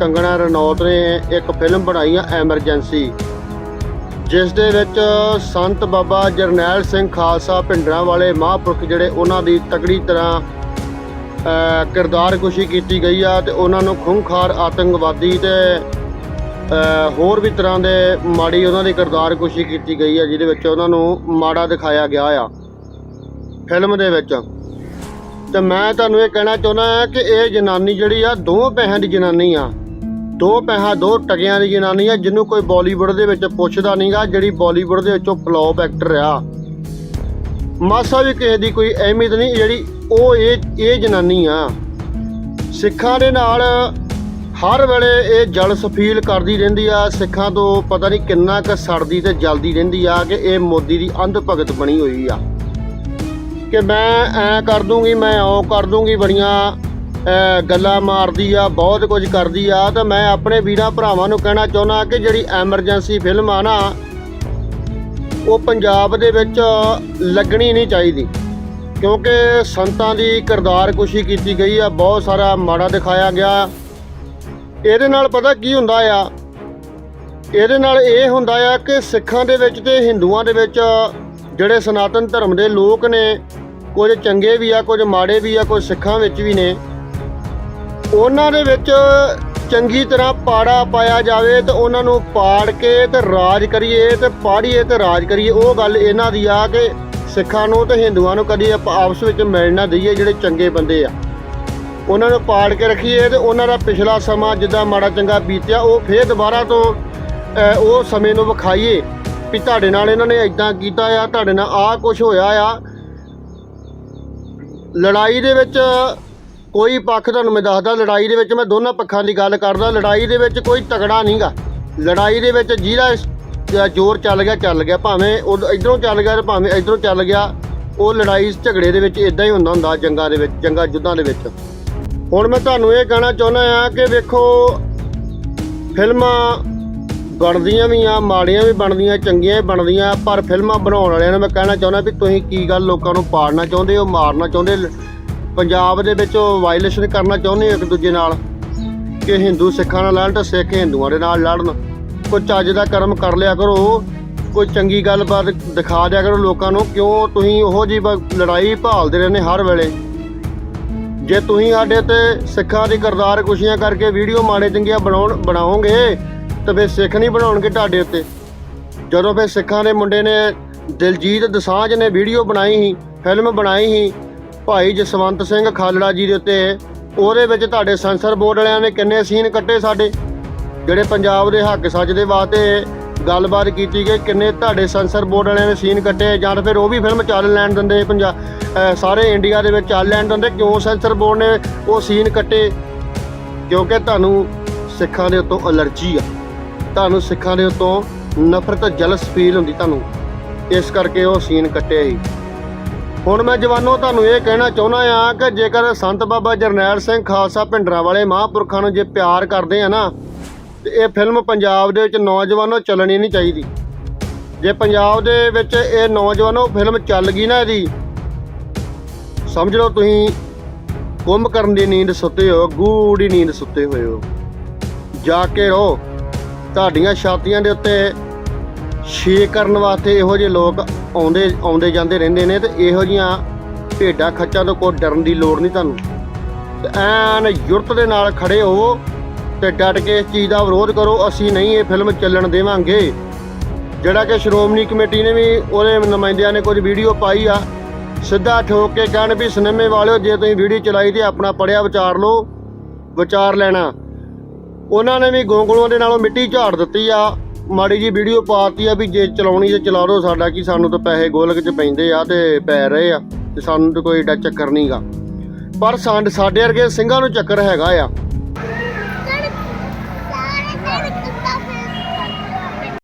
ਕੰਗਣਾ ਰਣੌਤ ਨੇ ਇੱਕ ਫਿਲਮ ਬਣਾਈ ਆ ਐਮਰਜੈਂਸੀ ਜਿਸ ਦੇ ਵਿੱਚ ਸੰਤ ਬਾਬਾ ਜਰਨੈਲ ਸਿੰਘ ਖਾਲਸਾ ਪਿੰਡਰਾਂ ਵਾਲੇ ਮਹਾਂਪੁਰਖ ਜਿਹੜੇ ਉਹਨਾਂ ਦੀ ਤਕੜੀ ਤਰ੍ਹਾਂ ਅਹ, ਕਿਰਦਾਰਕੁਸ਼ੀ ਕੀਤੀ ਗਈ ਆ ਤੇ ਉਹਨਾਂ ਨੂੰ ਖੂੰਖਾਰ ਆਤੰਕਵਾਦੀ ਤੇ ਹੋਰ ਵੀ ਤਰ੍ਹਾਂ ਦੇ ਮਾੜੀ ਉਹਨਾਂ ਦੀ ਕਿਰਦਾਰਕੁਸ਼ੀ ਕੀਤੀ ਗਈ ਆ ਜਿਹਦੇ ਵਿੱਚ ਉਹਨਾਂ ਨੂੰ ਮਾੜਾ ਦਿਖਾਇਆ ਗਿਆ ਆ ਫਿਲਮ ਦੇ ਵਿੱਚ। ਤੇ ਮੈਂ ਤੁਹਾਨੂੰ ਇਹ ਕਹਿਣਾ ਚਾਹੁੰਦਾ ਹਾਂ ਕਿ ਇਹ ਜਨਾਨੀ ਜਿਹੜੀ ਆ ਦੋ ਪੈਸਿਆਂ ਦੀ ਜਨਾਨੀ ਆ। ਦੋ ਪੈਸਾ, ਦੋ ਟਕਿਆਂ ਦੀ ਜਨਾਨੀ ਆ, ਜਿਹਨੂੰ ਕੋਈ ਬਾਲੀਵੁੱਡ ਦੇ ਵਿੱਚ ਪੁੱਛਦਾ ਨਹੀਂਗਾ ਜਿਹੜੀ ਬਾਲੀਵੁੱਡ ਦੇ ਵਿੱਚੋਂ ਫਲॉप ਐਕਟਰ ਆ। ਮਾਸਾ ਵੀ ਕਿਸੇ ਦੀ ਕੋਈ ਅਹਿਮੀਅਤ ਨਹੀਂ ਜਿਹੜੀ ਉਹ ਇਹ ਇਹ ਜਨਾਨੀ ਆ। ਸਿੱਖਾਂ ਦੇ ਨਾਲ ਹਰ ਵੇਲੇ ਇਹ ਜਲ ਸਫੀਲ ਕਰਦੀ ਰਹਿੰਦੀ ਆ। ਸਿੱਖਾਂ ਤੋਂ ਪਤਾ ਨਹੀਂ ਕਿੰਨਾ ਕੁ ਸੜਦੀ ਤੇ ਜਲਦੀ ਰਹਿੰਦੀ ਆ ਕਿ ਇਹ ਮੋਦੀ ਦੀ ਅੰਧ ਭਗਤ ਬਣੀ ਹੋਈ ਆ। ਕਿ ਮੈਂ ਐ ਕਰ ਦੂੰਗੀ, ਮੈਂ ਉਹ ਕਰ ਦੂੰਗੀ, ਬੜੀਆਂ ਗੱਲਾਂ ਮਾਰਦੀ ਆ, ਬਹੁਤ ਕੁਝ ਕਰਦੀ ਆ, ਤਾਂ ਮੈਂ ਆਪਣੇ ਵੀਰਾਂ ਭਰਾਵਾਂ ਨੂੰ ਕਹਿਣਾ ਚਾਹੁੰਦਾ ਕਿ ਜਿਹੜੀ ਐਮਰਜੈਂਸੀ ਫਿਲਮ ਆ ਨਾ, ਉਹ ਪੰਜਾਬ ਦੇ ਵਿੱਚ ਲੱਗਣੀ ਨਹੀਂ ਚਾਹੀਦੀ। ਕਿਉਂਕਿ ਸੰਤਾਂ ਦੀ ਕਿਰਦਾਰਕੁਸ਼ੀ ਕੀਤੀ ਗਈ ਆ, ਬਹੁਤ ਸਾਰਾ ਮਾੜਾ ਦਿਖਾਇਆ ਗਿਆ। ਇਹਦੇ ਨਾਲ ਪਤਾ ਕੀ ਹੁੰਦਾ ਆ? ਇਹਦੇ ਨਾਲ ਇਹ ਹੁੰਦਾ ਆ ਕਿ ਸਿੱਖਾਂ ਦੇ ਵਿੱਚ ਤੇ ਹਿੰਦੂਆਂ ਦੇ ਵਿੱਚ ਜਿਹੜੇ ਸਨਾਤਨ ਧਰਮ ਦੇ ਲੋਕ ਨੇ, ਕੁਝ ਚੰਗੇ ਵੀ ਆ, ਕੁਝ ਮਾੜੇ ਵੀ ਆ, ਕੁਝ ਸਿੱਖਾਂ ਵਿੱਚ ਵੀ ਨੇ ਉਹਨਾਂ ਦੇ ਵਿੱਚ ਚੰਗੀ ਤਰ੍ਹਾਂ ਪਾੜਾ ਪਾਇਆ ਜਾਵੇ ਤੇ ਉਹਨਾਂ ਨੂੰ ਪਾੜ ਕੇ ਤੇ ਰਾਜ ਕਰੀਏ ਤੇ ਪਾੜੀਏ ਤੇ ਰਾਜ ਕਰੀਏ। ਉਹ ਗੱਲ ਇਹਨਾਂ ਦੀ ਆ ਕਿ ਸਿੱਖਾਂ ਨੂੰ ਤੇ ਹਿੰਦੂਆਂ ਨੂੰ ਕਦੀ ਆਪਾਂ ਆਪਸ ਵਿੱਚ ਮਿਲ ਨਾ ਦਈਏ ਜਿਹੜੇ ਚੰਗੇ ਬੰਦੇ ਆ। ਉਹਨਾਂ ਨੂੰ ਪਾੜ ਕੇ ਰੱਖੀਏ ਤੇ ਉਹਨਾਂ ਦਾ ਪਿਛਲਾ ਸਮਾਂ ਜਿੱਦਾਂ ਮਾੜਾ ਚੰਗਾ ਬੀਤਿਆ, ਉਹ ਫੇਰ ਦੁਬਾਰਾ ਤੋਂ ਉਹ ਸਮੇਂ ਨੂੰ ਵਿਖਾਈਏ ਵੀ ਤੁਹਾਡੇ ਨਾਲ ਇਹਨਾਂ ਨੇ ਇਦਾਂ ਕੀਤਾ ਆ, ਤੁਹਾਡੇ ਨਾਲ ਆਹ ਕੁਝ ਹੋਇਆ ਆ। ਲੜਾਈ ਦੇ ਵਿੱਚ ਕੋਈ ਪੱਖ ਤੁਹਾਨੂੰ ਮੈਂ ਦੱਸਦਾ, ਲੜਾਈ ਦੇ ਵਿੱਚ ਮੈਂ ਦੋਨਾਂ ਪੱਖਾਂ ਦੀ ਗੱਲ ਕਰਦਾ, ਲੜਾਈ ਦੇ ਵਿੱਚ ਕੋਈ ਤਗੜਾ ਨਹੀਂਗਾ। ਲੜਾਈ ਦੇ ਵਿੱਚ ਜਿਹਦਾ ਜ਼ੋਰ ਚੱਲ ਗਿਆ ਚੱਲ ਗਿਆ। ਭਾਵੇਂ ਉਹ ਇਧਰੋਂ ਚੱਲ ਗਿਆ ਤੇ ਭਾਵੇਂ ਇਧਰੋਂ ਚੱਲ ਗਿਆ, ਉਹ ਲੜਾਈ ਝਗੜੇ ਦੇ ਵਿੱਚ ਇਦਾਂ ਹੀ ਹੁੰਦਾ ਹੁੰਦਾ, ਜੰਗਾਂ ਦੇ ਵਿੱਚ, ਜੰਗਾਂ ਯੁੱਧਾਂ ਦੇ ਵਿੱਚ। ਹੁਣ ਮੈਂ ਤੁਹਾਨੂੰ ਇਹ ਕਹਿਣਾ ਚਾਹੁੰਦਾ ਆ ਕਿ ਵੇਖੋ, ਫਿਲਮਾਂ ਬਣਦੀਆਂ ਵੀ ਆ, ਮਾੜੀਆਂ ਵੀ ਬਣਦੀਆਂ, ਚੰਗੀਆਂ ਵੀ ਬਣਦੀਆਂ, ਪਰ ਫਿਲਮਾਂ ਬਣਾਉਣ ਵਾਲਿਆਂ ਨੂੰ ਮੈਂ ਕਹਿਣਾ ਚਾਹੁੰਦਾ ਵੀ ਤੁਸੀਂ ਕੀ ਗੱਲ ਲੋਕਾਂ ਨੂੰ ਪਾੜਨਾ ਚਾਹੁੰਦੇ ਹੋ, ਮਾਰਨਾ ਚਾਹੁੰਦੇ ਪੰਜਾਬ ਦੇ ਵਿੱਚ ਵਾਇਲੇਸ਼ਨ ਕਰਨਾ ਚਾਹੁੰਦੇ ਇੱਕ ਦੂਜੇ ਨਾਲ, ਕਿ ਹਿੰਦੂ ਸਿੱਖਾਂ ਨਾਲ ਲੜਨ ਤੇ ਸਿੱਖ ਹਿੰਦੂਆਂ ਦੇ ਨਾਲ ਲੜਨ। ਕੋਈ ਚੱਜ ਦਾ ਕਰਮ ਕਰ ਲਿਆ ਕਰੋ, ਕੋਈ ਚੰਗੀ ਗੱਲਬਾਤ ਦਿਖਾ ਦਿਆ ਕਰੋ ਲੋਕਾਂ ਨੂੰ, ਕਿਉਂ ਤੁਸੀਂ ਉਹੋ ਜੀ ਲੜਾਈ ਭਾਲਦੇ ਰਹਿੰਦੇ ਹਰ ਵੇਲੇ? ਜੇ ਤੁਸੀਂ ਸਾਡੇ ਤੇ ਸਿੱਖਾਂ ਦੀ ਕਰਦਾਰ ਕੁਸ਼ੀਆਂ ਕਰਕੇ ਵੀਡੀਓ ਮਾੜੇ ਚੰਗੀਆਂ ਬਣਾਉਣ, ਬਣਾਓਗੇ, ਤਾਂ ਫਿਰ ਸਿੱਖ ਨਹੀਂ ਬਣਾਉਣਗੇ ਤੁਹਾਡੇ ਉੱਤੇ। ਜਦੋਂ ਫਿਰ ਸਿੱਖਾਂ ਦੇ ਮੁੰਡੇ ਨੇ ਦਿਲਜੀਤ ਦਸਾਂਝ ਨੇ ਵੀਡੀਓ ਬਣਾਈ ਸੀ, ਫਿਲਮ ਬਣਾਈ ਸੀ ਭਾਈ ਜਸਵੰਤ ਸਿੰਘ ਖਾਲੜਾ ਜੀ ਦੇ ਉੱਤੇ, ਉਹਦੇ ਵਿੱਚ ਤੁਹਾਡੇ ਸੈਂਸਰ ਬੋਰਡ ਵਾਲਿਆਂ ਨੇ ਕਿੰਨੇ ਸੀਨ ਕੱਟੇ ਸਾਡੇ, ਜਿਹੜੇ ਪੰਜਾਬ ਦੇ ਹੱਕ ਸੱਚ ਦੇ ਵਾਸਤੇ ਗੱਲਬਾਤ ਕੀਤੀ ਗਈ, ਕਿੰਨੇ ਤੁਹਾਡੇ ਸੈਂਸਰ ਬੋਰਡ ਵਾਲਿਆਂ ਨੇ ਸੀਨ ਕੱਟੇ, ਜਾਂ ਫਿਰ ਉਹ ਵੀ ਫਿਲਮ ਚੱਲ ਲੈਣ ਦਿੰਦੇ ਪੰਜਾਬ ਸਾਰੇ ਇੰਡੀਆ ਦੇ ਵਿੱਚ ਚੱਲ ਲੈਣ ਦਿੰਦੇ, ਕਿਉਂ ਸੈਂਸਰ ਬੋਰਡ ਨੇ ਉਹ ਸੀਨ ਕੱਟੇ? ਕਿਉਂਕਿ ਤੁਹਾਨੂੰ ਸਿੱਖਾਂ ਦੇ ਉੱਤੋਂ ਅਲਰਜੀ ਆ, ਤੁਹਾਨੂੰ ਸਿੱਖਾਂ ਦੇ ਉੱਤੋਂ ਨਫ਼ਰਤ, ਜਲਸ ਫੀਲ ਹੁੰਦੀ ਤੁਹਾਨੂੰ, ਇਸ ਕਰਕੇ ਉਹ ਸੀਨ ਕੱਟੇ ਸੀ। ਹੁਣ ਮੈਂ ਜਵਾਨੋ ਤੁਹਾਨੂੰ ਇਹ ਕਹਿਣਾ ਚਾਹੁੰਦਾ ਆ ਕਿ ਜੇਕਰ ਸੰਤ ਬਾਬਾ ਜਰਨੈਲ ਸਿੰਘ ਖਾਲਸਾ ਭਿੰਡਰਾਂ ਵਾਲੇ ਮਹਾਂਪੁਰਖਾਂ ਨੂੰ ਜੇ ਪਿਆਰ ਕਰਦੇ ਆ ਨਾ, ਤੇ ਇਹ ਫਿਲਮ ਪੰਜਾਬ ਦੇ ਵਿੱਚ ਨੌਜਵਾਨੋ ਚੱਲਣੀ ਨਹੀਂ ਚਾਹੀਦੀ। ਜੇ ਪੰਜਾਬ ਦੇ ਵਿੱਚ ਇਹ ਨੌਜਵਾਨੋ ਫਿਲਮ ਚੱਲ ਗਈ ਨਾ ਇਹਦੀ, ਸਮਝ ਲਓ ਤੁਸੀਂ, ਕੁੰਭ ਕਰਨ ਦੀ ਨੀਂਦ ਸੁੱਤੇ ਹੋ ਗੂੜੀ ਨੀਂਦ ਸੁੱਤੇ ਹੋਏ ਹੋ। ਜਾ ਕੇ ਰਹੋ। ਤੁਹਾਡੀਆਂ ਛਾਤੀਆਂ ਦੇ ਉੱਤੇ ਛੇ ਕਰਨ ਵਾਸਤੇ ਇਹੋ ਜਿਹੇ ਲੋਕ ਆਉਂਦੇ ਆਉਂਦੇ ਜਾਂਦੇ ਰਹਿੰਦੇ ਨੇ ਤੇ ਇਹੋ ਜੀਆਂ ਭੇਡਾਂ ਖੱਚਾਂ ਤੋਂ ਕੋਈ ਡਰਨ ਦੀ ਲੋੜ ਨਹੀਂ ਤੁਹਾਨੂੰ। ਤੇ ਐਨ ਯੁਰਤ ਦੇ ਨਾਲ ਖੜੇ ਹੋਵੋ ਤੇ ਡਟ ਕੇ ਇਸ ਚੀਜ਼ ਦਾ ਵਿਰੋਧ ਕਰੋ, ਅਸੀਂ ਨਹੀਂ ਇਹ ਫਿਲਮ ਚੱਲਣ ਦੇਵਾਂਗੇ। ਜਿਹੜਾ ਕਿ ਸ਼੍ਰੋਮਣੀ ਕਮੇਟੀ ਨੇ ਵੀ ਉਹਦੇ ਨੁਮਾਇੰਦਿਆਂ ਨੇ ਕੁਝ ਵੀਡੀਓ ਪਾਈ ਆ। ਸਿੱਧਾ ਠੋਕ ਕੇ ਕਹਿਣ ਵੀ ਸਿਨੇਮੇ ਵਾਲਿਓ, ਜੇ ਤੁਸੀਂ ਵੀਡੀਓ ਚਲਾਈ ਤੇ ਆਪਣਾ ਪੜਿਆ ਵਿਚਾਰ ਲਓ, ਵਿਚਾਰ ਲੈਣਾ। ਉਹਨਾਂ ਨੇ ਵੀ ਗੋਂਗਲੋਂ ਦੇ ਨਾਲੋਂ ਮਿੱਟੀ ਝਾੜ ਦਿੱਤੀ ਆ। ਮਾੜੀ ਜੀ ਵੀਡੀਓ ਪਾਤੀ ਆ ਵੀ ਜੇ ਚਲਾਉਣੀ ਤੇ ਚਲਾ ਦਿਓ ਸਾਡਾ, ਕੀ ਸਾਨੂੰ ਤਾਂ ਪੈਸੇ ਗੋਲਕ 'ਚ ਪੈਂਦੇ ਆ ਤੇ ਪੈ ਰਹੇ ਆ ਤੇ ਸਾਨੂੰ ਤਾਂ ਕੋਈ ਏਡਾ ਚੱਕਰ ਨਹੀਂਗਾ ਪਰ ਸਾਡ- ਸਾਡੇ ਵਰਗੇ ਸਿੰਘਾਂ ਨੂੰ ਚੱਕਰ ਹੈਗਾ ਆ।